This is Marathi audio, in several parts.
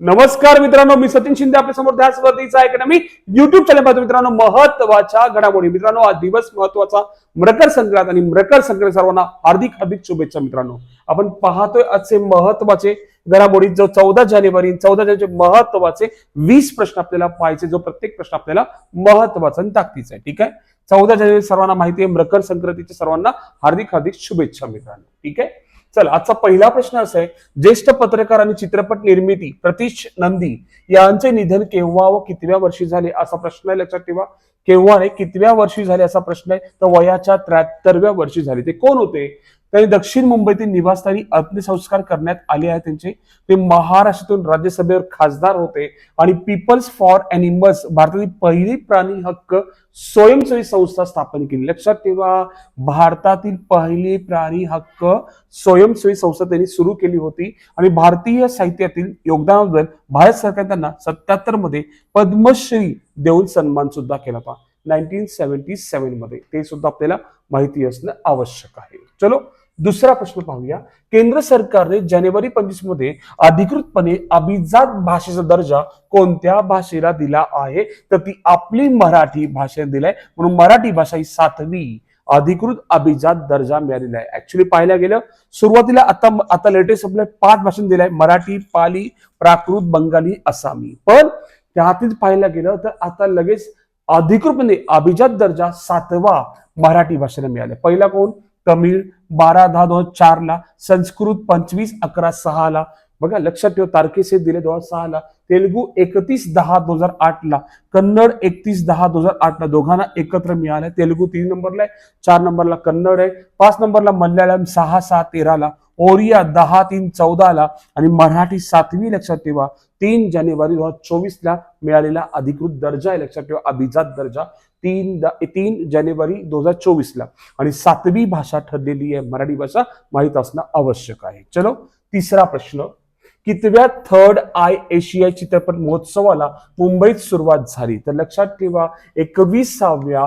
नमस्कार मित्रांनो मी सचिन शिंदे आपल्यासमोर त्याच वर्दीचा अकॅडमी युट्यूब चॅनल पाहतो मित्रांनो महत्त्वाच्या घडामोडी. मित्रांनो आज दिवस महत्त्वाचा मकर संक्रांत आणि मकर संक्रांत सर्वांना हार्दिक हार्दिक शुभेच्छा मित्रांनो. आपण पाहतोय आजचे महत्त्वाचे घडामोडी जो चौदा जानेवारी चौदा जानेवारी महत्त्वाचे वीस प्रश्न आपल्याला पाहायचे जो प्रत्येक प्रश्न आपल्याला महत्त्वाचा आणि ताकदीचा आहे. ठीक आहे? चौदा जानेवारी सर्वांना माहिती आहे मकर संक्रांतीच्या सर्वांना हार्दिक हार्दिक शुभेच्छा मित्रांनो. ठीक आहे? चल आजचा पहिला प्रश्न असा आहे ज्येष्ठ पत्रकार आणि चित्रपट निर्मिती प्रतीश नंदी यांचे निधन केव्हा व कितव्या वर्षी झाले असा प्रश्न आहे लक्षात ठेवा. केव्हा नाही कितव्या वर्षी झाले असा प्रश्न आहे तर वयाच्या त्र्याहत्तरव्या वर्षी झाले. ते कोण होते? त्यांनी दक्षिण मुंबईतील निवासस्थानी अंत्यसंस्कार करण्यात आले आहेत त्यांचे. ते महाराष्ट्रातून राज्यसभेवर खासदार होते आणि पीपल्स फॉर अॅनिमल्स भारतातील पहिली प्राणी हक्क स्वयंसेवी संस्था स्थापन केली. लक्षात ठेवा भारतातील पहिली प्राणी हक्क स्वयंसेवी संस्था त्यांनी सुरू केली होती आणि भारतीय साहित्यातील योगदानाबद्दल भारत सरकार त्यांना सत्याहत्तरमध्ये पद्मश्री देऊन सन्मान सुद्धा केला होता. नाईन्टीन सेव्हन्टी सेव्हनमध्ये ते सुद्धा आपल्याला माहिती असणं आवश्यक आहे. चलो दुसरा प्रश्न पाहूया. केंद्र सरकारने जानेवारी पंचवीसमध्ये अधिकृतपणे अभिजात भाषेचा दर्जा कोणत्या भाषेला दिला आहे? तर ती आपली मराठी भाषेला दिलाय. म्हणून मराठी भाषा ही सातवी अधिकृत अभिजात दर्जा मिळालेला आहे. ऍक्च्युली पाहायला गेलं सुरुवातीला आता आता लेटेस्ट आपल्या पाच भाषण दिलाय. मराठी पाली प्राकृत बंगाली आसामी. पण त्यातील पाहायला गेलं तर आता लगेच अधिकृतपणे म्हणजे अभिजात दर्जा सातवा मराठी भाषेला मिळाला. पहिला कोण? तमिळ बारा दहा दोन हजार चार ला संस्कृत पंचवीस अकरा सहा ला बघा लक्षात ठेव तारखेचे दिले दोन हजार सहा ला तेलुगू एकतीस दहा दोन हजार आठ ला कन्नड एकतीस दहा दोन हजार आठ ला दोघांना एकत्र मिळालं. तेलुगू तीन नंबरला आहे चार नंबरला कन्नड आहे. पाच नंबरला मल्याळम सहा सहा तेराला. ओरिया दहा तीन चौदाला आणि मराठी सातवी लक्षात ठेवा. तीन जानेवारी दोन हजार चोवीसला मिळालेला अधिकृत दर्जा आहे. लक्षात ठेवा अभिजात दर्जा. तीन द- तीन जानेवारी दोन हजार चोवीसला. आणि सातवी भाषा ठरलेली आहे मराठी भाषा माहीत असणं आवश्यक आहे. चलो तिसरा प्रश्न. कितव्या थर्ड आय एशिया चित्रपट महोत्सवाला मुंबईत सुरुवात झाली? तर लक्षात ठेवा एकविसाव्या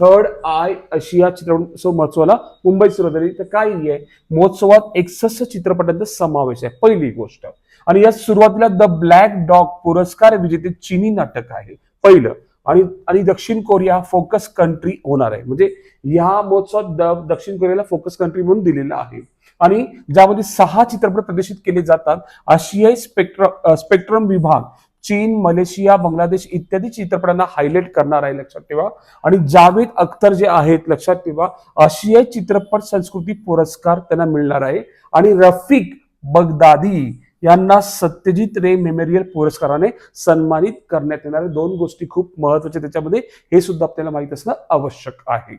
थर्ड आय आशिया चित्रपट महोत्सवाला मुंबईत सुरुवात झाली तर काय आहे? महोत्सवात एकसष्ट चित्रपटांचा समावेश आहे. पहिली गोष्ट. आणि या सुरुवातीला द ब्लॅक डॉग पुरस्कार विजेते चिनी नाटक आहे. पहिलं. आणि आणि दक्षिण कोरिया फोकस कंट्री होणार आहे. म्हणजे या महोत्सवात द- दक्षिण कोरियाला फोकस कंट्री म्हणून दिलेला आहे. आणि ज्यामध्ये सहा चित्रपट प्रदर्शित केले जातात. आशियाई स्पेक्ट्र स्पेक्ट्रम विभाग. चीन मलेशिया बांगलादेश इत्यादी चित्रपटांना हायलाइट करणार आहे लक्षात ठेवा. आणि जावेद अख्तर जे आहेत लक्षात ठेवा आशियाई चित्रपट संस्कृती पुरस्कार त्यांना मिळणार आहे. आणि रफिक बगदादी यांना सत्यजित रे मेमोरियल पुरस्काराने सन्मानित करण्यात येणार आहे. दोन गोष्टी खूप महत्त्वाच्या त्याच्यामध्ये. हे सुद्धा आपल्याला माहीत असणं आवश्यक आहे.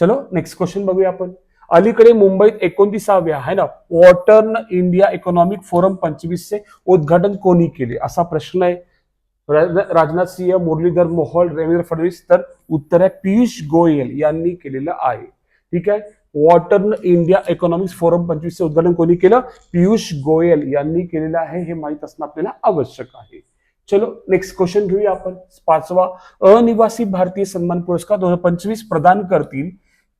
चलो नेक्स्ट क्वेश्चन बघूया आपण. अलीकडे मुंबईत एकोणतीसाव्या आहे ना वॉटर्न इंडिया इकॉनॉमिक फोरम पंचवीसचे उद्घाटन कोणी केले? असा प्रश्न आहे. राजनाथ सिंह मुरलीधर मोहोळ रवींद्र फडणवीस तर उत्तर आहे पियुष गोयल यांनी केलेलं आहे. ठीक आहे? वॉटर्न इंडिया इकॉनॉमिक्स फोरम पंचवीसचे उद्घाटन कोणी केलं? पियुष गोयल यांनी केलेलं आहे. हे माहीत असणं आपल्याला आवश्यक आहे. चलो नेक्स्ट क्वेश्चन घेऊया आपण. पाचवा अनिवासी भारतीय सन्मान पुरस्कार दोन हजार पंचवीस प्रदान करतील.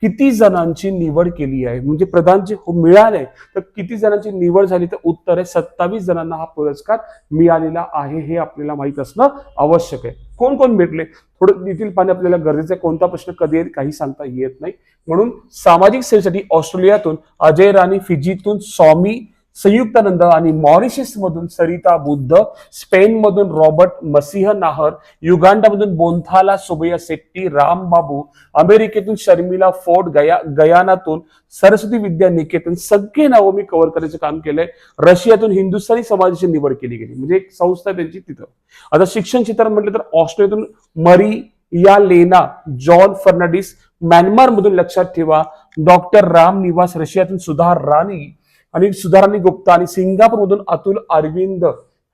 किती जणांची निवड केली आहे? म्हणजे प्रधान जे हो- मिळाले तर किती जणांची निवड झाली? तर उत्तर आहे सत्तावीस जणांना हा पुरस्कार मिळालेला आहे हे आपल्याला माहीत असणं आवश्यक आहे. कोण कोण भेटले? थोडं डिटेल पाणी आपल्याला गरजेचं आहे कोणता प्रश्न कधी येईल काही सांगता येत नाही. म्हणून सामाजिक सेवेसाठी ऑस्ट्रेलियातून अजय राणी फिजीतून स्वामी संयुक्तानंद आणि मॉरिशस मधून सरिता बुद्ध स्पेन मधून रॉबर्ट मसिह नाहर युगांडामधून बोंथाला सुबैया सेट्टी राम बाबू अमेरिकेतून शर्मिला फोर्ड गया गयानातून सरस्वती विद्या निकेतन सगळे नावं मी कव्हर करायचं काम केलंय. रशियातून हिंदुस्थानी समाजाची निवड केली गेली. म्हणजे एक संस्था आहे त्यांची तिथं. आता शिक्षण क्षेत्रात म्हटलं तर ऑस्ट्रेलियातून मरी या लेना जॉन फर्नांडिस म्यानमार मधून लक्षात ठेवा. डॉक्टर राम निवास रशियातून सुधार राणी आणि सुधाराणी गुप्ता आणि सिंगापूरमधून अतुल अरविंद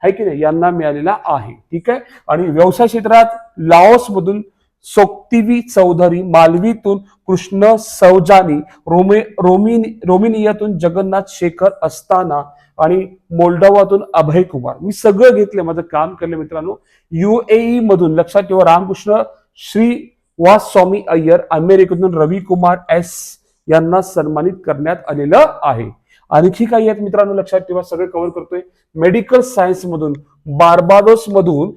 है की नाही? यांना मिळालेला आहे. ठीक आहे? आणि व्यवसाय क्षेत्रात लाओसमधून सोक्तिवी चौधरी मालवीतून कृष्ण सौजानी रोमे रोमिनी रोमिनियातून जगन्नाथ शेखर असताना आणि मोल्डोवातून अभय कुमार. मी सगळं घेतलं माझं काम केलं मित्रांनो. युएई मधून लक्षात ठेवा रामकृष्ण श्री वास स्वामी अय्यर अमेरिकेतून रवी कुमार एस. यांना सन्मानित करण्यात आलेलं आहे. आणखी काही आहेत मित्रांनो लक्षात ठेवा सगळे कव्हर करतोय. मेडिकल सायन्स मधून बार्बाडोस मधून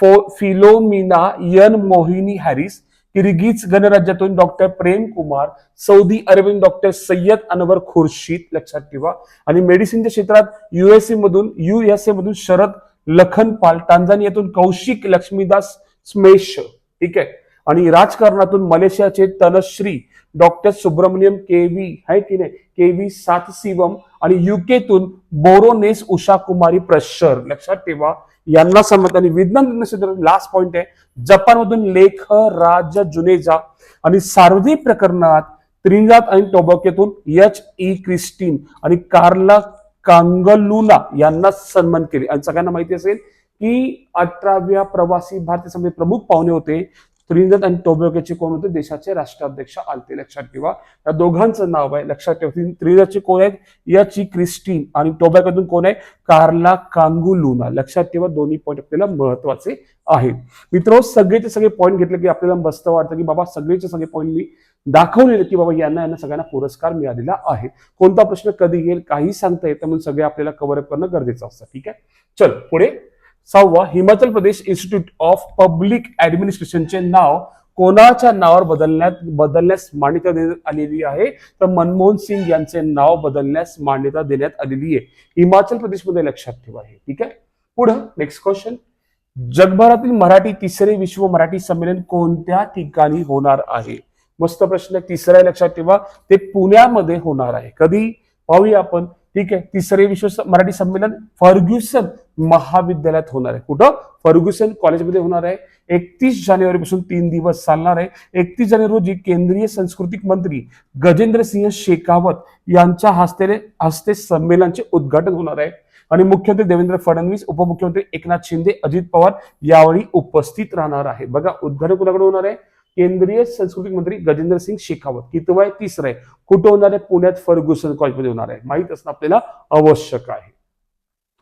फो Philomena N Mohini Harris Kyrgyz गणराज्यातून doctor Prem Kumar Saudi Arabian doctor Syed Anwar Khurshid लक्षात ठेवा. आणि मेडिसिनच्या क्षेत्रात युएसए मधून युएसए मधून शरद लखनपाल टांझानियातून कौशिक लक्ष्मीदास स्मेश ठीक आहे. आणि राजकारणातून मलेशियाचे तनश्री डॉक्टर सुब्रमण्यम केवी आहे की नाही? केवी सातसिवम आणि युकेतून बोरोनेस उषा कुमारी प्रशर. लक्षात ठेवा यांना संमत आणि विज्ञान लास्ट पॉइंट आहे. जपानमधून लेख राज जुनेजा आणि सार्वजनिक प्रकरणात त्रिनिदाद आणि टोबॅकोतून एच ई क्रिस्टीन आणि कार्ला कांगलुना यांना सन्मान केले. आणि सगळ्यांना माहिती असेल की अठराव्या प्रवासी भारतीय समिती प्रमुख पाहुणे होते. त्रिनिदाद आणि टोबॅगोचे कोण होते? देशाचे राष्ट्राध्यक्ष आलते लक्षात ठेवा. या दोघांचं नाव आहे लक्षात ठेवा. त्रिनिदादचे कोण आहेत? याची क्रिस्टीन आणि टोबॅकोतून कोण आहे? Carla Kangaloo. लक्षात ठेवा दोन्ही पॉईंट आपल्याला महत्त्वाचे आहेत. मित्र सगळेचे सगळे पॉईंट घेतले की आपल्याला मस्त वाटतं की बाबा सगळेचे सगळे पॉईंट मी दाखवलेले की बाबा यांना यांना सगळ्यांना पुरस्कार मिळालेला आहे. कोणता प्रश्न कधी येईल काही सांगता येतं म्हणून सगळे आपल्याला कव्हरअप करणं गरजेचं असतं. ठीक आहे? चल पुढे. सहावा Himachal Pradesh institute of public ऍडमिनिस्ट्रेशनचे नाव कोणाच्या नावावर बदलण्यात बदलण्यास मान्यता देण्यात आलेली आहे? तर मनमोहन सिंग यांचे नाव बदलण्यास मान्यता देण्यात आलेली आहे. हिमाचल प्रदेशमध्ये लक्षात ठेवा हे ठीक आहे? पुढं नेक्स्ट क्वेश्चन जगभरातील मराठी तिसरे विश्व मराठी संमेलन कोणत्या ठिकाणी होणार आहे? मस्त प्रश्न तिसरा लक्षात ठेवा. ते पुण्यामध्ये होणार आहे. कधी? पाहूया आपण. ठीक आहे? तिसरे विश्व मराठी संमेलन फर्ग्युसन महाविद्यालयात होणार आहे. कुठं? फर्ग्युसन कॉलेजमध्ये होणार आहे. एकतीस जानेवारी पासून तीन दिवस चालणार आहे. एकतीस जानेवारी रोजी केंद्रीय सांस्कृतिक मंत्री गजेंद्र सिंह शेखावत यांच्या हस्ते हस्ते संमेलनाचे उद्घाटन होणार आहे. आणि मुख्यमंत्री देवेंद्र फडणवीस उपमुख्यमंत्री एकनाथ शिंदे अजित पवार यावेळी उपस्थित राहणार आहे. बघा उद्घाटन कुणाकडे होणार आहे? केंद्रीय सांस्कृतिक मंत्री गजेंद्र सिंग शेखावत. कितवं आहे तिसरं आहे? कुठं होणार आहे? पुण्यात फर्ग्युसन कॉलेजमध्ये होणार आहे. माहीत असणं आपल्याला आवश्यक आहे.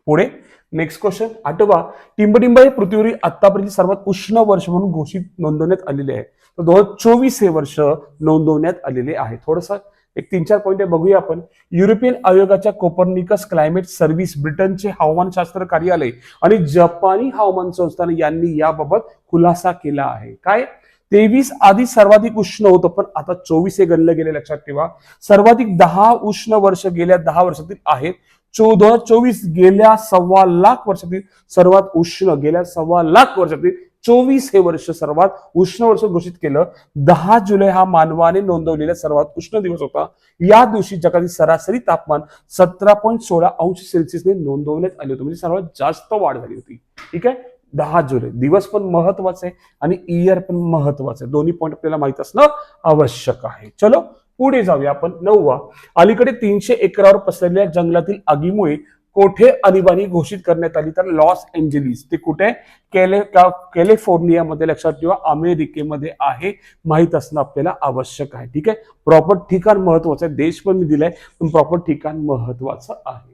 पुढे नेक्स्ट क्वेश्चन आठवा टिंबटिंब हे पृथ्वीवरील आतापर्यंत सर्वात उष्ण वर्ष म्हणून घोषित नोंदवण्यात आलेले आहे. तर दोन हजार चोवीस हे वर्ष नोंदवण्यात आलेले आहे. थोडस एक तीन चार पॉईंट बघूया आपण. युरोपियन आयोगाच्या कोपर्निकस क्लायमेट सर्व्हिस ब्रिटनचे हवामानशास्त्र कार्यालय आणि जपानी हवामान संस्थान यांनी याबाबत खुलासा केला आहे. काय? तेवीस आधी सर्वाधिक उष्ण होतं पण आता चोवीस हे गणलं गेले लक्षात ठेवा. सर्वाधिक दहा उष्ण वर्ष गेल्या दहा वर्षातील आहेत. चौदा चोवीस गेल्या सव्वा लाख वर्षातील सर्वात उष्ण गेल्या सव्वा लाख वर्षातील चोवीस हे वर्ष सर्वात उष्ण वर्ष घोषित केलं. दहा जुलै हा मानवाने नोंदवलेला सर्वात उष्ण दिवस होता. या दिवशी जगातील सरासरी तापमान सतरा पॉईंट सोळा अंश सेल्सिअसने नोंदवण्यात आले होते. म्हणजे सर्वात जास्त वाढ झाली होती. ठीक आहे? दहा जुलै. दिवस पण महत्त्वाचा आहे आणि इयर पण महत्वाचं. आहे दोन्ही पॉईंट आपल्याला माहीत असणं आवश्यक आहे. चलो पुढे जाऊया आपण. नववा. अलीकडे तीनशे एकरावर पसरलेल्या जंगलातील आगीमुळे कोठे आणीबाणी घोषित करण्यात आली तर लॉस एंजेलिस. ते कुठे? कॅले का- कॅलिफोर्नियामध्ये लक्षात ठेवा. अमेरिकेमध्ये आहे. माहीत असणं आपल्याला आवश्यक आहे. ठीक आहे? प्रॉपर ठिकाण महत्वाचं आहे. देश पण मी दिलाय पण प्रॉपर ठिकाण महत्वाचं आहे.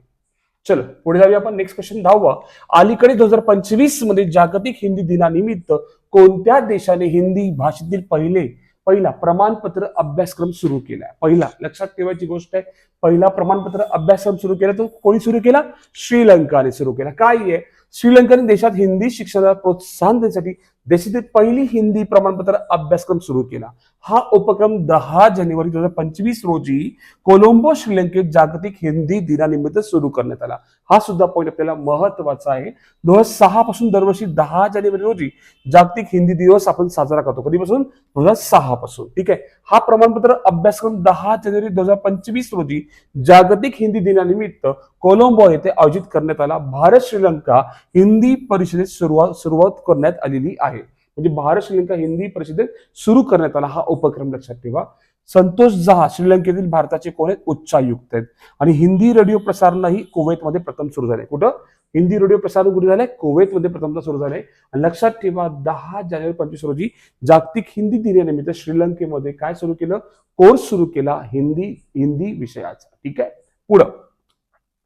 चलो पुढे जाऊया आपण. नेक्स्ट क्वेश्चन दहावा. अलीकडे दोन हजार पंचवीसमध्ये जागतिक हिंदी दिनानिमित्त कोणत्या देशाने हिंदी भाषेतील पहिले पहिला प्रमाणपत्र अभ्यासक्रम सुरू केला? पहिला लक्षात ठेवायची गोष्ट आहे. पहिला प्रमाणपत्र अभ्यासक्रम सुरू केला तो कोणी सुरू केला? श्रीलंकाने सुरू केला. काय आहे? श्रीलंकाने देशात हिंदी शिक्षणाला प्रोत्साहन देण्यासाठी देशातील पहिली हिंदी प्रमाणपत्र अभ्यासक्रम सुरू केला. हा उपक्रम दहा जानेवारी दोन हजार पंचवीस रोजी कोलंबो श्रीलंकेत जागतिक हिंदी दिनानिमित्त सुरू करण्यात आला. हा सुद्धा पॉईंट आपल्याला महत्त्वाचा आहे. दोन हजार सहा पासून दरवर्षी दहा जानेवारी रोजी जागतिक हिंदी दिवस आपण साजरा करतो. कधीपासून? दोन हजार सहा पासून. ठीक आहे? हा प्रमाणपत्र अभ्यासक्रम दहा जानेवारी दोन हजार पंचवीस रोजी जागतिक हिंदी दिनानिमित्त कोलंबो येथे आयोजित करण्यात आला. भारत श्रीलंका हिंदी परिषदेत सुरुवात सुरुवात करण्यात आलेली आहे. म्हणजे भारत श्रीलंका हिंदी परिषदेत सुरू करण्यात आला हा उपक्रम लक्षात ठेवा. संतोष झा श्रीलंकेतील भारताचे कोण आहेत? उच्चायुक्त आहेत. आणि हिंदी रेडिओ प्रसारणही कुवेतमध्ये प्रथम सुरू झाले. कुठं? हिंदी रेडिओ प्रसारण कुठे झाले? कुवेतमध्ये प्रथमतः सुरू झाले. आणि लक्षात ठेवा दहा जानेवारी पंचवीस रोजी जागतिक हिंदी दिनानिमित्त श्रीलंकेमध्ये काय सुरू केलं? कोर्स सुरू केला हिंदी हिंदी विषयाचा. ठीक आहे? पुढं.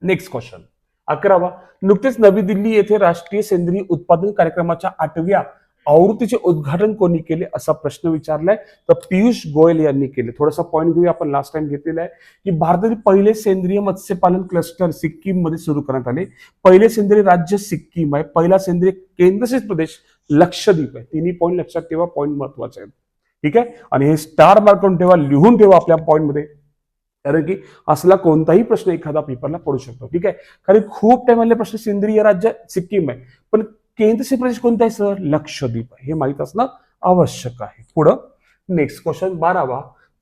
नेक्स्ट क्वेश्चन अकरावा. नुकतेच नवी दिल्ली येथे राष्ट्रीय सेंद्रिय उत्पादन कार्यक्रमाच्या आठव्या आवृत्तीचे उद्घाटन कोणी केले असा प्रश्न विचारलाय. तर पियुष गोयल यांनी केले. थोडासा पॉईंट घेऊया आपण. लास्ट टाइम घेतलेला आहे की भारतातील पहिले सेंद्रिय मत्स्यपालन क्लस्टर सिक्कीममध्ये सुरू करण्यात आले. पहिले सेंद्रिय राज्य सिक्कीम आहे. पहिला सेंद्रिय केंद्रशासित प्रदेश लक्षद्वीप आहे. तिन्ही पॉईंट लक्षात ठेवा. पॉईंट महत्त्वाचे आहेत ठीक आहे? आणि हे स्टार मार्क करून ठेवा. लिहून ठेवा आपल्या पॉईंटमध्ये. कारण की असला कोणताही प्रश्न एखादा पेपरला पडू शकतो. ठीक आहे? कारण खूप टाइम आले प्रश्न सेंद्रिय राज्य सिक्कीम आहे. पण केंद्रशासित प्रदेश कोणता आहे सर? लक्षद्वीप आहे. हे माहीत असणं आवश्यक आहे. पुढं नेक्स्ट क्वेश्चन बारावा.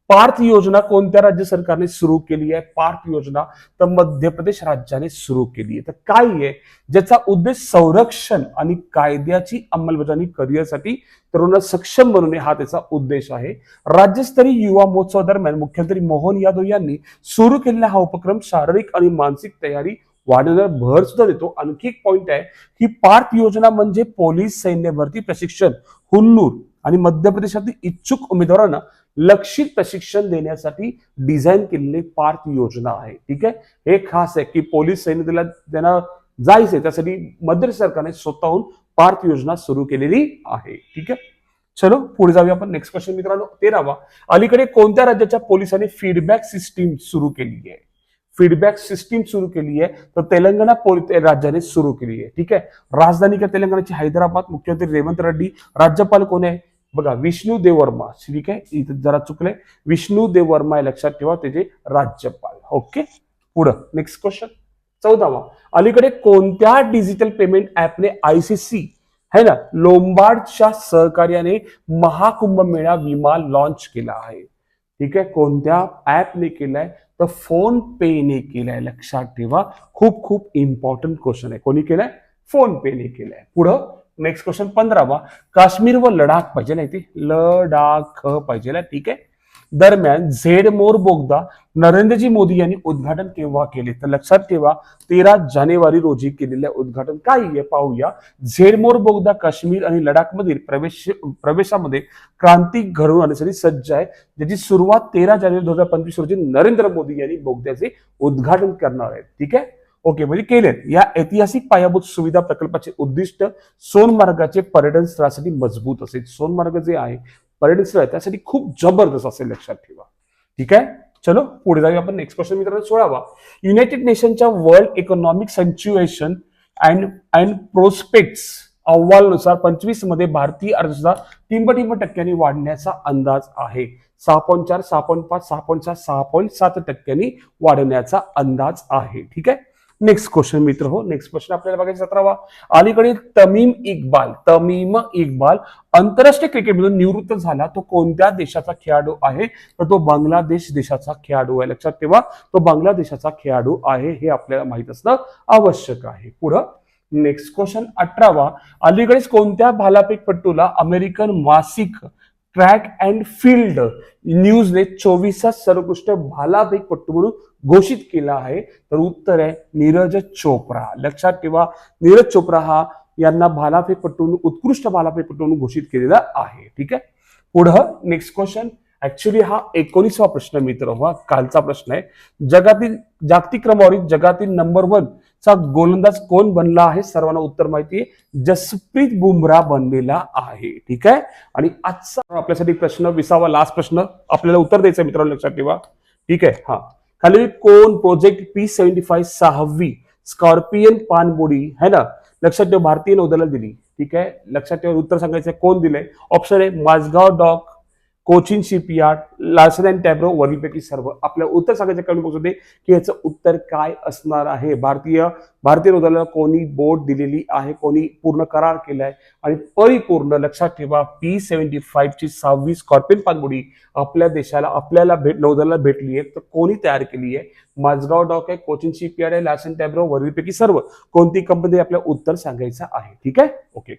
पार्थ योजना कोणत्या राज्य सरकारने सुरू केली आहे? पार्थ योजना तर मध्य प्रदेश राज्याने सुरू केली आहे. तर काय आहे? ज्याचा उद्देश संरक्षण आणि कायद्याची अंमलबजावणी करिअरसाठी तरुणांना सक्षम बनवणे हा त्याचा उद्देश आहे. राज्यस्तरीय युवा महोत्सव दरम्यान मुख्यमंत्री मोहन यादव यांनी सुरू केलेला हा उपक्रम शारीरिक आणि मानसिक तयारी वाढवण्यावर भर सुद्धा देतो. आणखी एक पॉइंट आहे की पार्थ योजना म्हणजे पोलीस सैन्य भरती प्रशिक्षण. हुन्नूर आणि मध्य प्रदेशातील इच्छुक उमेदवारांना लक्षित प्रशिक्षण देण्यासाठी डिझाईन केलेली पार्थ योजना आहे. ठीक आहे? हे खास आहे की पोलीस सैन्य दलात त्यांना जायचंय. त्यासाठी मध्य सरकारने स्वतःहून पार्थ योजना सुरू केलेली आहे. ठीक आहे? चलो पुढे जाऊया आपण. नेक्स्ट क्वेश्चन मित्रांनो तेरावा. अलीकडे कोणत्या राज्याच्या पोलिसांनी फीडबॅक सिस्टीम सुरू केली आहे? फीडबॅक सिस्टीम सुरू केली आहे तर तेलंगणा राज्याने सुरू केली आहे. ठीक आहे? राजधानी का तेलंगणाची हैदराबाद मुख्यमंत्री रेवंत रेड्डी राज्यपाल कोण आहे? बघा विष्णू देववर्मा. ठीक आहे? इथं जरा चुकलंय. विष्णू देवर्मा हे लक्षात ठेवा त्याचे राज्यपाल. ओके? पुढं नेक्स्ट क्वेश्चन चौदावा. अलीकडे कोणत्या डिजिटल पेमेंट ऍपने आयसीसी है ना लोंबार्डच्या सहकार्याने महाकुंभ मेळा विमा लॉन्च केला आहे? ठीक आहे? कोणत्या ऍपने केलाय? तर फोन पेने केलाय. लक्षात ठेवा. खूप खूप इम्पॉर्टंट क्वेश्चन आहे. कोणी केलाय? फोन पेने केलाय. पुढं नेक्स्ट क्वेश्चन पंधरावा. काश्मीर व लडाख पाहिजे ना ते. लडाख पाहिजे ठीक आहे? दरम्यान झेड मोर बोगदा नरेंद्रजी मोदी यांनी उद्घाटन केव्हा केले? तर लक्षात ठेवा तेरा जानेवारी रोजी केलेल्या उद्घाटन काय आहे पाहूया झेडमोर बोगदा काश्मीर आणि लडाखमधील प्रवेश प्रवेशामध्ये क्रांती घडवून आणण्यासाठी सज्ज आहे. ज्याची सुरुवात तेरा जानेवारी दोन हजार पंचवीस रोजी नरेंद्र मोदी यांनी बोगद्याचे उद्घाटन करणार आहेत. ठीक आहे? ओके म्हणजे केलेत. या ऐतिहासिक पायाभूत सुविधा प्रकल्पाचे उद्दिष्ट सोनमार्गाचे पर्यटन स्थळासाठी मजबूत असेल. सोनमार्ग जे आहे पर्यटन स्थळ आहे त्यासाठी खूप जबरदस्त असेल लक्षात ठेवा. ठीक आहे? चलो पुढे जाऊया आपण नेक्स्ट क्वेश्चन मित्रांनो सोळावा United नेशनच्या world economic situation and and prospects अहवालनुसार पंचवीसमध्ये भारतीय अर्थव्यवस्था टिंब टक्क्यांनी वाढण्याचा अंदाज आहे. सहा पॉईंट चार सहा पॉईंट पाच सहा पॉईंट सहा सहा पॉईंट सात टक्क्यांनी वाढण्याचा अंदाज आहे. ठीक आहे? नेक्स्ट क्वेश्चन मित्र हो. नेक्स्ट क्वेश्चन आपल्याला बघायचं सतरावा. अलीकडे तमीम इक्बाल तमीम इक्बाल आंतरराष्ट्रीय क्रिकेटमधून निवृत्त झाला. तो कोणत्या देशाचा खेळाडू आहे? तर तो बांगलादेश देशाचा खेळाडू आहे. लक्षात ठेवा तो बांगलादेशाचा खेळाडू आहे हे आपल्याला माहीत असणं आवश्यक आहे. पुढं नेक्स्ट क्वेश्चन अठरावा. अलीकडेच कोणत्या भालाफेकपट्टूला अमेरिकन मासिक ट्रॅक अँड फील्ड न्यूजने चोवीसा सर्वोत्कृष्ट भालाफेकपट्टू म्हणून घोषित केला आहे. तर उत्तर आहे नीरज चोप्रा. लक्षात ठेवा नीरज चोप्रा हा यांना भालाफेकपट्टू उत्कृष्ट भालाफेकपट्टू घोषित केलेला आहे. ठीक आहे? पुढं नेक्स्ट क्वेश्चन ऍक्च्युली हा एकोणीसवा प्रश्न मित्र. हा कालचा प्रश्न आहे. जगातील जागतिक क्रमवारीत जगातील नंबर वन चा गोलंदाज कोण बनला आहे? सर्वांना उत्तर माहिती आहे. जसप्रीत बुमराह बनलेला आहे. ठीक आहे? आणि आजचा आपल्यासाठी प्रश्न विसावा लास्ट प्रश्न. आपल्याला उत्तर द्यायचं मित्रांनो लक्षात ठेवा. ठीक आहे? हा. खाली कोण प्रोजेक्ट पी सेव्हन्टी फाईव्ह सहावी स्कॉर्पियन पानबोडी है ना? लक्षात ठेव भारतीय नौदलाला दिली. ठीक आहे? लक्षात ठेवा उत्तर सांगायचं कोण दिलंय? ऑप्शन आहे Mazagon dock. Cochin shipyard Larsen and Toubro वरीलपैकी सर्व. आपल्या उत्तर सांगायचं कमी होते की याचं उत्तर काय असणार आहे. भारतीय भारतीय नौदलाला कोणी बोट दिलेली आहे कोणी पूर्ण करार केलाय. आणि परिपूर्ण लक्षात ठेवा पी सेव्हन्टी फाईव्हची सहावी स्कॉर्पियन पाणबुडी आपल्या देशाला आपल्याला भेट नौदलाला भेटली आहे तर कोणी तयार केली आहे माझगाव डॉक आहे कोचिन शिपयार्ड आहे लार्सन टॅब्रो वरीलपैकी सर्व. कोणती कंपनी आपल्या उत्तर सांगायचं आहे? ठीक आहे? ओके